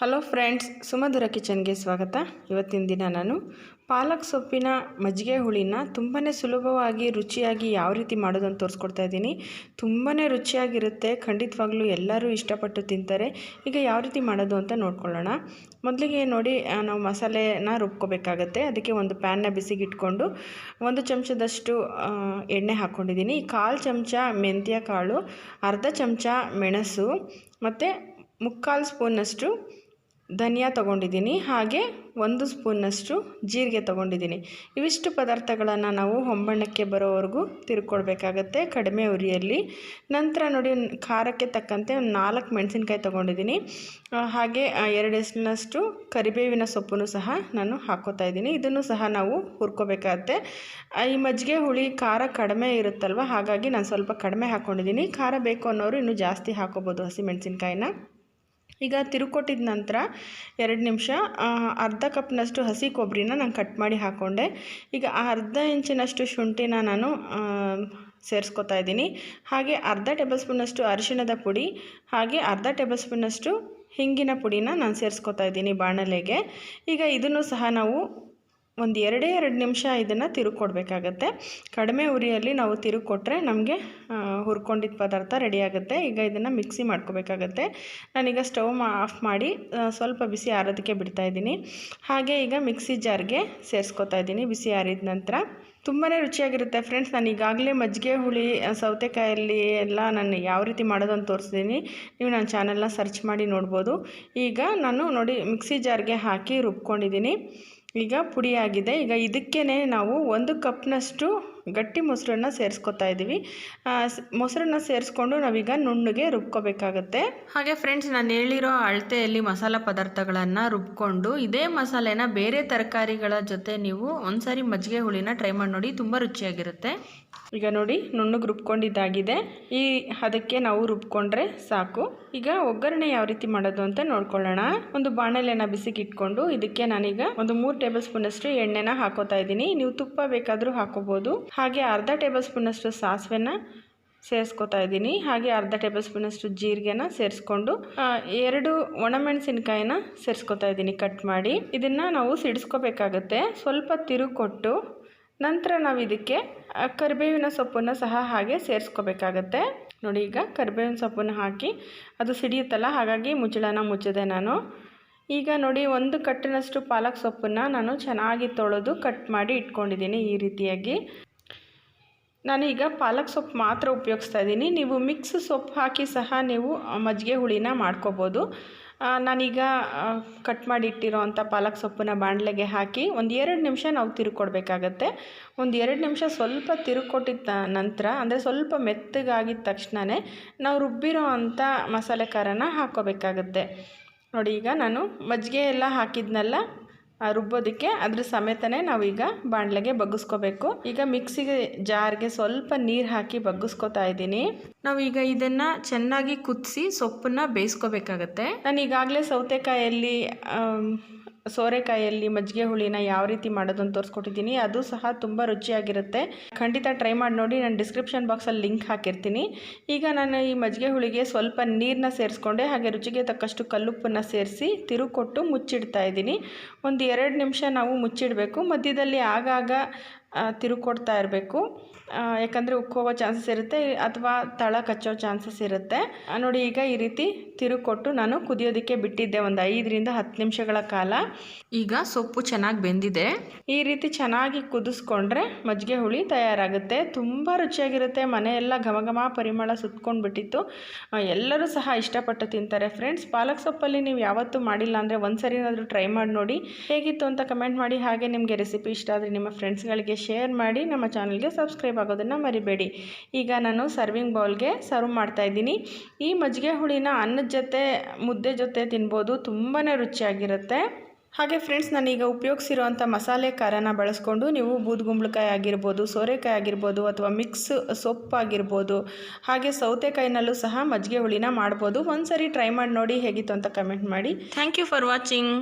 Hello friends, ಸುಮಧುರ ಕಿಚನ್ಗೆ ಸ್ವಾಗತ. ಇವತ್ತಿನ ದಿನ ನಾನು ಪಾಲಕ್ ಸೊಪ್ಪಿನ ಮಜ್ಜಿಗೆ ಹುಳಿನ ತುಂಬಾ ಸುಲಭವಾಗಿ, ರುಚಿಯಾಗಿ ಯಾವ ರೀತಿ ಮಾಡೋದು ಅಂತ ತೋರಿಸ್ಕೊಡ್ತಾ ಇದ್ದೀನಿ. ತುಂಬಾ ರುಚಿಯಾಗಿರುತ್ತೆ, ಖಂಡಿತವಾಗ್ಲೂ ಎಲ್ಲರೂ ಇಷ್ಟಪಟ್ಟು ತಿಂತಾರೆ. ಈಗ ಯಾವ ರೀತಿ ಮಾಡೋದು ಅಂತ ನೋಡ್ಕೊಳ್ಳೋಣ. ಮೊದಲಿಗೆ ನೋಡಿ ನಾವು ಮಸಾಲೆನ ರುಬ್ಕೋಬೇಕಾಗತ್ತೆ. ಅದಕ್ಕೆ ಒಂದು ಪ್ಯಾನ್ನ ಬಿಸಿಗೆ ಇಟ್ಕೊಂಡು ಒಂದು ಚಮಚದಷ್ಟು ಎಣ್ಣೆ ಹಾಕ್ಕೊಂಡಿದ್ದೀನಿ. ಕಾಲು ಚಮಚ ಮೆಂತ್ಯ ಕಾಳು ಅರ್ಧ ಚಮಚ ಮೆಣಸು, ಮತ್ತು ಮುಕ್ಕಾಲು ಸ್ಪೂನ್ನಷ್ಟು ಧನಿಯಾ ತೊಗೊಂಡಿದ್ದೀನಿ, ಹಾಗೆ ಒಂದು ಸ್ಪೂನ್ನಷ್ಟು ಜೀರಿಗೆ ತೊಗೊಂಡಿದ್ದೀನಿ. ಇವಿಷ್ಟು ಪದಾರ್ಥಗಳನ್ನು ನಾವು ಹೊಂಬಣ್ಣಕ್ಕೆ ಬರೋವರೆಗೂ ತಿರ್ಕೊಳ್ಬೇಕಾಗತ್ತೆ ಕಡಿಮೆ ಉರಿಯಲ್ಲಿ. ನಂತರ ನೋಡಿ, ಖಾರಕ್ಕೆ ತಕ್ಕಂತೆ ಒಂದು ನಾಲ್ಕು ಮೆಣಸಿನ್ಕಾಯಿ ತೊಗೊಂಡಿದ್ದೀನಿ. ಹಾಗೆ ಎರಡು ಎಸ್ನಷ್ಟು ಕರಿಬೇವಿನ ಸೊಪ್ಪನ್ನು ಸಹ ನಾನು ಹಾಕೋತಾ ಇದ್ದೀನಿ. ಇದನ್ನು ಸಹ ನಾವು ಹುರ್ಕೋಬೇಕಾಗತ್ತೆ. ಈ ಮಜ್ಜಿಗೆ ಹುಳಿ, ಖಾರ ಕಡಿಮೆ ಇರುತ್ತಲ್ವ? ಹಾಗಾಗಿ ನಾನು ಸ್ವಲ್ಪ ಕಡಿಮೆ ಹಾಕ್ಕೊಂಡಿದ್ದೀನಿ ಖಾರ ಬೇಕು ಅನ್ನೋರು ಇನ್ನೂ ಜಾಸ್ತಿ ಹಾಕೋಬೋದು ಹಸಿಮೆಣಸಿನ್ಕಾಯಿನ ಈಗ ತಿರುಕೊಟ್ಟಿದ ನಂತರ ಎರಡು ನಿಮಿಷ ಅರ್ಧ ಕಪ್ನಷ್ಟು ಹಸಿ ಕೊಬ್ಬರಿನ ನಾನು ಕಟ್ ಮಾಡಿ ಹಾಕ್ಕೊಂಡೆ ಈಗ ಆ ಅರ್ಧ ಇಂಚಿನಷ್ಟು ಶುಂಠಿನ ನಾನು ಸೇರಿಸ್ಕೊತಾ ಇದ್ದೀನಿ. ಹಾಗೆ ಅರ್ಧ ಟೇಬಲ್ ಸ್ಪೂನಷ್ಟು ಅರಿಶಿಣದ ಪುಡಿ, ಹಾಗೆ ಅರ್ಧ ಟೇಬಲ್ ಸ್ಪೂನಷ್ಟು ಹಿಂಗಿನ ಪುಡಿನ ನಾನು ಸೇರಿಸ್ಕೊತಾ ಇದ್ದೀನಿ ಬಾಣಲೆಗೆ. ಈಗ ಇದನ್ನು ಸಹ ನಾವು ಒಂದು ಎರಡೇ ಎರಡು ನಿಮಿಷ ಇದನ್ನು ತಿರುಕೊಡ್ಬೇಕಾಗತ್ತೆ ಕಡಿಮೆ ಉರಿಯಲ್ಲಿ ನಾವು ತಿರುಕೊಟ್ರೆ ನಮಗೆ ಹುರ್ಕೊಂಡಿದ್ದ ಪದಾರ್ಥ ರೆಡಿ ಆಗುತ್ತೆ. ಈಗ ಇದನ್ನು ಮಿಕ್ಸಿ ಮಾಡ್ಕೋಬೇಕಾಗತ್ತೆ. ನಾನೀಗ ಸ್ಟವ್ ಆಫ್ ಮಾಡಿ ಸ್ವಲ್ಪ ಬಿಸಿ ಆರೋದಕ್ಕೆ ಬಿಡ್ತಾ ಇದ್ದೀನಿ. ಹಾಗೆ ಈಗ ಮಿಕ್ಸಿ ಜಾರ್ಗೆ ಸೇರಿಸ್ಕೊತಾ ಇದ್ದೀನಿ ಬಿಸಿ ಆರಿದ ನಂತರ. ತುಂಬಾ ರುಚಿಯಾಗಿರುತ್ತೆ ಫ್ರೆಂಡ್ಸ್. ನಾನು ಈಗಾಗಲೇ ಮಜ್ಜಿಗೆ ಹುಳಿ ಸೌತೆಕಾಯಲ್ಲಿ ಎಲ್ಲ ನಾನು ಯಾವ ರೀತಿ ಮಾಡೋದು ಅಂತ ತೋರಿಸ್ತೀನಿ. ನೀವು ನನ್ನ ಚಾನಲ್ನ ಸರ್ಚ್ ಮಾಡಿ ನೋಡ್ಬೋದು. ಈಗ ನಾನು ನೋಡಿ ಮಿಕ್ಸಿ ಜಾರ್ಗೆ ಹಾಕಿ ರುಬ್ಕೊಂಡಿದ್ದೀನಿ. ಈಗ ಪುಡಿಯಾಗಿದೆ. ಈಗ ಇದಕ್ಕೇ ನಾವು ಒಂದು ಕಪ್ನಷ್ಟು ಗಟ್ಟಿ ಮೊಸರನ್ನ ಸೇರಿಸ್ಕೊತಾ ಇದ್ದೀವಿ. ಮೊಸರನ್ನ ಸೇರಿಸ್ಕೊಂಡು ನಾವೀಗ ನುಣ್ಣಗೆ ರುಬ್ಕೋಬೇಕಾಗತ್ತೆ. ಹಾಗೆ ಫ್ರೆಂಡ್ಸ್ ನಾನು ಹೇಳಿರೋ ಅಳತೆಯಲ್ಲಿ ಮಸಾಲೆ ಪದಾರ್ಥಗಳನ್ನು ರುಬ್ಕೊಂಡು ಇದೇ ಮಸಾಲೆನ ಬೇರೆ ತರಕಾರಿಗಳ ಜೊತೆ ನೀವು ಒಂದ್ಸರಿ ಮಜ್ಜಿಗೆ ಹುಳಿನ ಟ್ರೈ ಮಾಡಿ ನೋಡಿ ತುಂಬ ರುಚಿಯಾಗಿರುತ್ತೆ. ಈಗ ನೋಡಿ ನುಣ್ಣಗೆ ರುಬ್ಕೊಂಡಿದ್ದಾಗಿದೆ. ಈ ಅದಕ್ಕೆ ನಾವು ರುಬ್ಕೊಂಡ್ರೆ ಸಾಕು. ಈಗ ಒಗ್ಗರಣೆ ಯಾವ ರೀತಿ ಮಾಡೋದು ಅಂತ ನೋಡ್ಕೊಳ್ಳೋಣ. ಒಂದು ಬಾಣಲೆನ ಬಿಸಿಗೆ ಇಟ್ಕೊಂಡು ಇದಕ್ಕೆ ನಾನೀಗ ಒಂದು ಮೂರು ಟೇಬಲ್ ಸ್ಪೂನಷ್ಟು ಎಣ್ಣೆನ ಹಾಕೋತಾ ಇದ್ದೀನಿ. ನೀವು ತುಪ್ಪ ಬೇಕಾದರೂ ಹಾಕೋಬೋದು. ಹಾಗೆ ಅರ್ಧ ಟೇಬಲ್ ಸ್ಪೂನಷ್ಟು ಸಾಸಿವೆನ ಸೇರಿಸ್ಕೊತಾ ಇದ್ದೀನಿ. ಹಾಗೆ ಅರ್ಧ ಟೇಬಲ್ ಸ್ಪೂನಷ್ಟು ಜೀರಿಗೆನ ಸೇರಿಸ್ಕೊಂಡು ಎರಡು ಒಣಮೆಣಸಿನ್ಕಾಯಿನ ಸೇರಿಸ್ಕೊತಾ ಇದ್ದೀನಿ ಕಟ್ ಮಾಡಿ. ಇದನ್ನು ನಾವು ಸಿಡಿಸ್ಕೋಬೇಕಾಗತ್ತೆ. ಸ್ವಲ್ಪ ತಿರುಕೊಟ್ಟು ನಂತರ ನಾವು ಇದಕ್ಕೆ ಕರಿಬೇವಿನ ಸೊಪ್ಪನ್ನು ಸಹ ಹಾಗೆ ಸೇರಿಸ್ಕೋಬೇಕಾಗತ್ತೆ. ನೋಡಿ ಈಗ ಕರಿಬೇವಿನ ಸೊಪ್ಪನ್ನು ಹಾಕಿ ಅದು ಸಿಡಿಯುತ್ತಲ್ಲ, ಹಾಗಾಗಿ ಮುಚ್ಚಳನ ಮುಚ್ಚಿದೆ ನಾನು. ಈಗ ನೋಡಿ ಒಂದು ಕಟ್ಟಿನಷ್ಟು ಪಾಲಕ್ ಸೊಪ್ಪನ್ನು ನಾನು ಚೆನ್ನಾಗಿ ತೊಳೆದು ಕಟ್ ಮಾಡಿ ಇಟ್ಕೊಂಡಿದ್ದೀನಿ ಈ ರೀತಿಯಾಗಿ. ನಾನು ಈಗ ಪಾಲಕ್ ಸೊಪ್ಪು ಮಾತ್ರ ಉಪಯೋಗಿಸ್ತಾ ಇದ್ದೀನಿ. ನೀವು ಮಿಕ್ಸ್ ಸೊಪ್ಪು ಹಾಕಿ ಸಹ ನೀವು ಮಜ್ಜಿಗೆ ಹುಳಿನ ಮಾಡ್ಕೋಬೋದು. ನಾನೀಗ ಕಟ್ ಮಾಡಿಟ್ಟಿರೋ ಅಂಥ ಪಾಲಕ್ ಸೊಪ್ಪನ್ನ ಬಾಣಲೆಗೆ ಹಾಕಿ ಒಂದು ಎರಡು ನಿಮಿಷ ನಾವು ತಿರುಕೊಡ್ಬೇಕಾಗತ್ತೆ. ಒಂದು ಎರಡು ನಿಮಿಷ ಸ್ವಲ್ಪ ತಿರುಕೊಟ್ಟಿದ್ದ ನಂತರ, ಅಂದರೆ ಸ್ವಲ್ಪ ಮೆತ್ತಗಾಗಿದ ತಕ್ಷಣವೇ ನಾವು ರುಬ್ಬಿರೋ ಅಂಥ ಮಸಾಲೆ ಖಾರನ ಹಾಕ್ಕೋಬೇಕಾಗತ್ತೆ. ನೋಡಿ, ಈಗ ನಾನು ಮಜ್ಜಿಗೆ ಎಲ್ಲ ಹಾಕಿದ್ನಲ್ಲ ರುಬ್ಬೋದಕ್ಕೆ ಅದ್ರ ಸಮೇತನೇ ನಾವೀಗ ಬಾಣಲೆಗೆ ಬಗ್ಗಿಸ್ಕೋಬೇಕು. ಈಗ ಮಿಕ್ಸಿಗೆ ಜಾರ್ಗೆ ಸ್ವಲ್ಪ ನೀರು ಹಾಕಿ ಬಗ್ಗಿಸ್ಕೊತಾ ಇದ್ದೀನಿ. ನಾವೀಗ ಇದನ್ನು ಚೆನ್ನಾಗಿ ಕುದಿಸಿ ಸೊಪ್ಪನ್ನ ಬೇಯಿಸ್ಕೋಬೇಕಾಗತ್ತೆ. ನಾನು ಈಗಾಗಲೇ ಸೌತೆಕಾಯಲ್ಲಿ ಸೋರೆಕಾಯಲ್ಲಿ ಮಜ್ಜಿಗೆ ಹುಳಿನ ಯಾವ ರೀತಿ ಮಾಡೋದು ಅಂತ ತೋರಿಸ್ಕೊಟ್ಟಿದ್ದೀನಿ. ಅದು ಸಹ ತುಂಬ ರುಚಿಯಾಗಿರುತ್ತೆ. ಖಂಡಿತ ಟ್ರೈ ಮಾಡಿ ನೋಡಿ. ನಾನು ಡಿಸ್ಕ್ರಿಪ್ಷನ್ ಬಾಕ್ಸಲ್ಲಿ ಲಿಂಕ್ ಹಾಕಿರ್ತೀನಿ. ಈಗ ನಾನು ಈ ಮಜ್ಜಿಗೆ ಹುಳಿಗೆ ಸ್ವಲ್ಪ ನೀರನ್ನ ಸೇರಿಸ್ಕೊಂಡೆ. ಹಾಗೆ ರುಚಿಗೆ ತಕ್ಕಷ್ಟು ಕಲ್ಲುಪ್ಪನ್ನು ಸೇರಿಸಿ ತಿರುಕೊಟ್ಟು ಮುಚ್ಚಿಡ್ತಾ ಇದ್ದೀನಿ. ಒಂದು ಎರಡು ನಿಮಿಷ ನಾವು ಮುಚ್ಚಿಡಬೇಕು. ಮಧ್ಯದಲ್ಲಿ ಆಗಾಗ ಆ, ತಿರುಗಿ ಕೊಡ್ತಾ ಇರಬೇಕು ಯಾಕಂದರೆ ಉಕ್ಕೋಗೋ ಚಾನ್ಸಸ್ ಇರುತ್ತೆ ಅಥವಾ ತಳ ಕಚ್ಚೋ ಚಾನ್ಸಸ್ ಇರುತ್ತೆ. ನೋಡಿ ಈಗ ಈ ರೀತಿ ತಿರುಕೊಟ್ಟು ನಾನು ಕುದಿಯೋದಕ್ಕೆ ಬಿಟ್ಟಿದ್ದೆ ಒಂದು ಐದರಿಂದ ಹತ್ತು ನಿಮಿಷಗಳ ಕಾಲ. ಈಗ ಸೊಪ್ಪು ಚೆನ್ನಾಗಿ ಬೆಂದಿದೆ. ಈ ರೀತಿ ಚೆನ್ನಾಗಿ ಕುದಿಸ್ಕೊಂಡ್ರೆ ಮಜ್ಜಿಗೆ ಹುಳಿ ತಯಾರಾಗುತ್ತೆ. ತುಂಬ ರುಚಿಯಾಗಿರುತ್ತೆ ಮನೆಯೆಲ್ಲ ಘಮ ಘಮ ಪರಿಮಳ ಸುತ್ಕೊಂಡು ಬಿಟ್ಟಿತ್ತು ಎಲ್ಲರೂ ಸಹ ಇಷ್ಟಪಟ್ಟು ತಿಂತಾರೆ. ಫ್ರೆಂಡ್ಸ್ ಪಾಲಕ್ ಸೊಪ್ಪಲ್ಲಿ ನೀವು ಯಾವತ್ತೂ ಮಾಡಿಲ್ಲ ಅಂದರೆ ಒಂದು ಸರಿನಾದರೂ ಟ್ರೈ ಮಾಡಿ ನೋಡಿ. ಹೇಗಿತ್ತು ಅಂತ ಕಮೆಂಟ್ ಮಾಡಿ ಹಾಗೆ ನಿಮಗೆ ರೆಸಿಪಿ ಇಷ್ಟ ಆದರೆ ನಿಮ್ಮ ಫ್ರೆಂಡ್ಸ್ಗಳಿಗೆ ಶೇರ್ ಮಾಡಿ ನಮ್ಮ ಚಾನಲ್ಗೆ ಸಬ್ಸ್ಕ್ರೈಬ್ ಆಗೋದನ್ನು ಮರಿಬೇಡಿ. ಈಗ ನಾನು ಸರ್ವಿಂಗ್ ಬೌಲ್ಗೆ ಸರ್ವ್ ಮಾಡ್ತಾ ಇದ್ದೀನಿ. ಈ ಮಜ್ಜಿಗೆ ಹುಳಿನ ಅನ್ನದ ಜೊತೆ, ಮುದ್ದೆ ಜೊತೆ ತಿನ್ಬೋದು. ತುಂಬಾ ರುಚಿಯಾಗಿರುತ್ತೆ. ಹಾಗೆ ಫ್ರೆಂಡ್ಸ್ ನಾನೀಗ ಉಪಯೋಗಿಸಿರುವಂಥ ಮಸಾಲೆ ಖಾರನ ಬಳಸ್ಕೊಂಡು ನೀವು ಬೂದುಗುಂಬಳಕಾಯಿ ಆಗಿರ್ಬೋದು, ಸೋರೆಕಾಯಿ ಆಗಿರ್ಬೋದು ಅಥವಾ ಮಿಕ್ಸ್ ಸೊಪ್ಪು ಆಗಿರ್ಬೋದು, ಹಾಗೆ ಸೌತೆಕಾಯಿನಲ್ಲೂ ಸಹ ಮಜ್ಜಿಗೆ ಹುಳಿನ ಮಾಡ್ಬೋದು. ಒಂದ್ಸರಿ ಟ್ರೈ ಮಾಡಿ ನೋಡಿ ಹೇಗಿತ್ತು ಅಂತ ಕಮೆಂಟ್ ಮಾಡಿ. Thank you for watching